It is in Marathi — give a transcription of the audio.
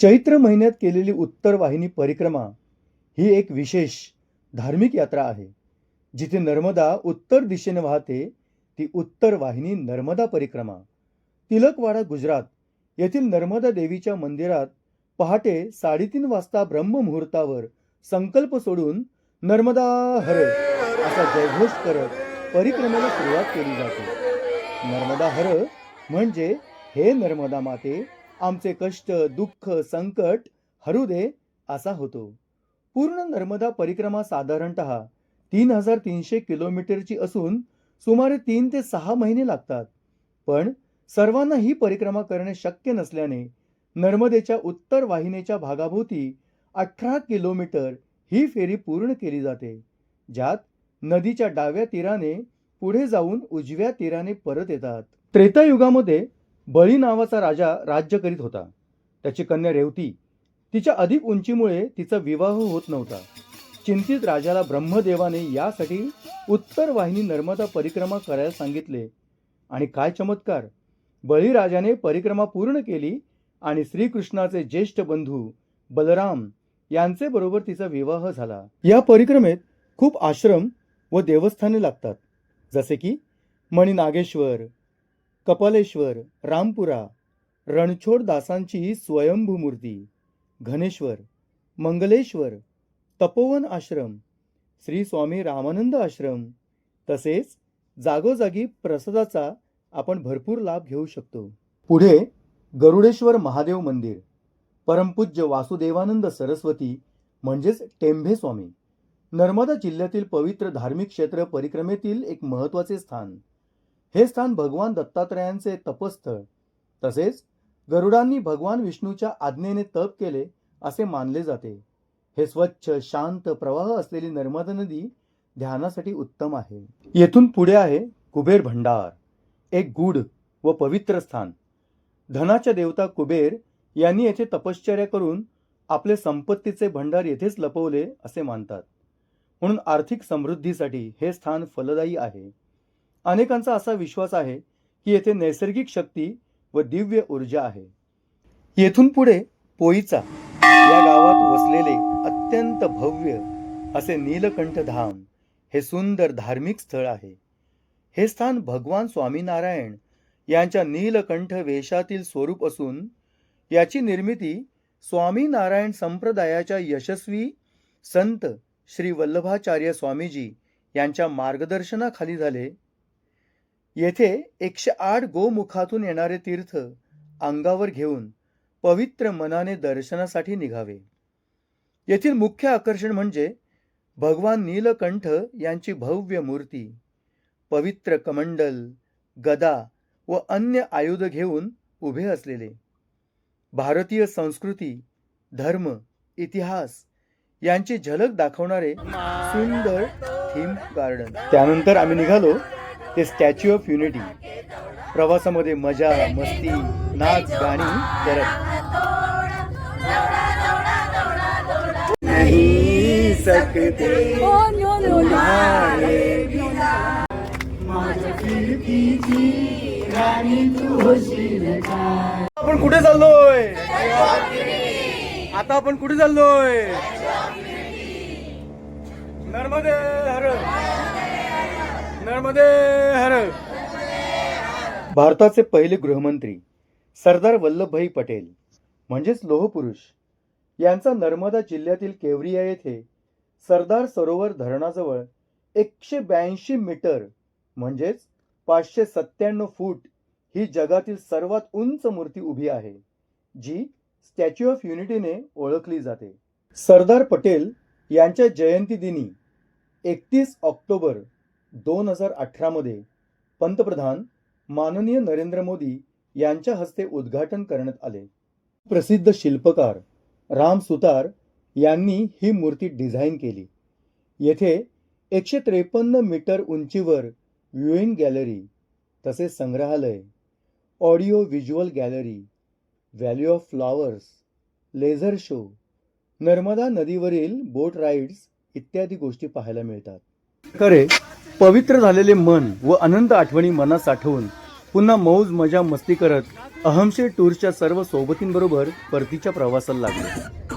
चैत्र महिन्यात केलेली उत्तर वाहिनी परिक्रमा ही एक विशेष धार्मिक यात्रा आहे. जिथे नर्मदा उत्तर दिशेने वाहते ती उत्तर वाहिनी नर्मदा परिक्रमा. तिलकवाडा गुजरात येथील नर्मदा देवीच्या मंदिरात पहाटे साडेतीन वाजता ब्रह्ममुहूर्तावर संकल्प सोडून नर्मदा हर असा जयघोष करत परिक्रमेला सुरुवात केली जाते. नर्मदा हर म्हणजे हे नर्मदा माते आमचे कष्ट दुःख संकट हरू दे असा होतो. पूर्ण नर्मदा परिक्रमा साधारणत तीन हजार तीनशे किलोमीटरची असून सुमारे तीन ते सहा महिने लागतात. पण सर्वांना ही परिक्रमा करणे शक्य नसल्याने नर्मदेच्या उत्तर वाहिनीच्या भागाभोवती अठरा किलोमीटर ही फेरी पूर्ण केली जाते ज्यात नदीच्या डाव्या तीराने पुढे जाऊन उजव्या तीराने परत येतात. त्रेतायुगामध्ये बळी नावाचा राजा राज्य करीत होता. त्याची कन्या रेवती तिच्या अधिक उंचीमुळे तिचा विवाह होत नव्हता. चिंतित राजाला ब्रह्मदेवाने यासाठी उत्तर वाहिनी नर्मदा परिक्रमा करायला सांगितले. आणि काय चमत्कार बळीराजाने परिक्रमा पूर्ण केली आणि श्रीकृष्णाचे ज्येष्ठ बंधू बलराम यांचे बरोबर तिचा विवाह झाला. या परिक्रमेत खूप आश्रम व देवस्थाने लागतात. जसे की मणिनागेश्वर कपालेश्वर रामपुरा रणछोड दासांची स्वयंभू मूर्ती घनेश्वर मंगलेश्वर तपोवन आश्रम श्री स्वामी रामानंद आश्रम तसेच जागोजागी प्रसादाचा आपण भरपूर लाभ घेऊ शकतो. पुढे गरुडेश्वर महादेव मंदिर परमपूज्य वासुदेवानंद सरस्वती म्हणजेच टेंभे स्वामी नर्मदा जिल्ह्यातील पवित्र धार्मिक क्षेत्र परिक्रमेतील एक महत्त्वाचे स्थान. हे स्थान भगवान दत्तात्रयांचे तपस्थळ. तसेच गरुडांनी भगवान विष्णूच्या आज्ञेने तप केले असे मानले जाते. हे स्वच्छ शांत प्रवाह असलेली नर्मदा नदी ध्यानासाठी उत्तम आहे. येथून पुढे आहे कुबेर भंडार. एक गूढ व पवित्र स्थान. धनाच्या देवता कुबेर यांनी येथे तपश्चर्या करून आपले संपत्तीचे भंडार येथेच लपवले असे मानतात. म्हणून आर्थिक समृद्धीसाठी हे स्थान फलदायी आहे. अनेकांचा असा विश्वास आहे की येथे नैसर्गिक शक्ती व दिव्य ऊर्जा आहे. येथून पुढे पोईचा या गावात वसलेले अत्यंत भव्य असे नीलकंठ धाम हे सुंदर धार्मिक स्थळ आहे. हे स्थान भगवान स्वामीनारायण यांच्या नीलकंठ वेशातील स्वरूप असून याची निर्मिती स्वामीनारायण संप्रदायाच्या यशस्वी संत श्री वल्लभाचार्य स्वामीजी यांच्या मार्गदर्शनाखाली झाले. येथे एकशे आठ गोमुखातून येणारे तीर्थ अंगावर घेऊन पवित्र मनाने दर्शनासाठी निघावे. येथील मुख्य आकर्षण म्हणजे भगवान नीलकंठ यांची भव्य मूर्ती पवित्र कमंडल गदा व अन्य आयुध घेऊन उभे असलेले. भारतीय संस्कृती धर्म इतिहास यांची झलक दाखवणारे सुंदर थीम गार्डन. त्यानंतर आम्ही निघालो ते स्टॅच्यू ऑफ युनिटी प्रवासामध्ये मजा मस्ती नाच गाणी करत. आपण कुठे चाललोय? आता आपण कुठे चाललोय? नर्मदे. भारताचे पहिले गृहमंत्री सरदार वल्लभभाई पटेल म्हणजेच लोहपुरुष यांचा नर्मदा जिल्ह्यातील केवरिया येथे सरदार सरोवर धरणाजवळ एकशे ब्याऐंशी मीटर म्हणजेच पाचशे सत्त्याण्णव फूट ही जगातील सर्वात उंच मूर्ती उभी आहे जी स्टॅच्यू ऑफ युनिटीने ओळखली जाते. सरदार पटेल यांच्या जयंतीदिनी एकतीस ऑक्टोबर दोन हजार अठरामध्ये पंतप्रधान माननीय नरेंद्र मोदी यांच्या हस्ते उद्घाटन करण्यात आले. प्रसिद्ध शिल्पकार राम सुतार यांनी ही मूर्ती डिझाईन केली. येथे एकशे त्रेपन्न मीटर उंचीवर व्ह्युईंग गॅलरी तसेच संग्रहालय audio visual gallery valley of flowers laser show Narmada नदीवरील बोट राईड्स इत्यादी गोष्टी पाहायला मिळतात. खरे पवित्र झालेले मन व अनंत आठवणी मनात साठवून पुन्हा मौज मजा मस्ती करत अहमशे टूर्सच्या सर्व सोबतींबरोबर परतीच्या प्रवासाला लागले.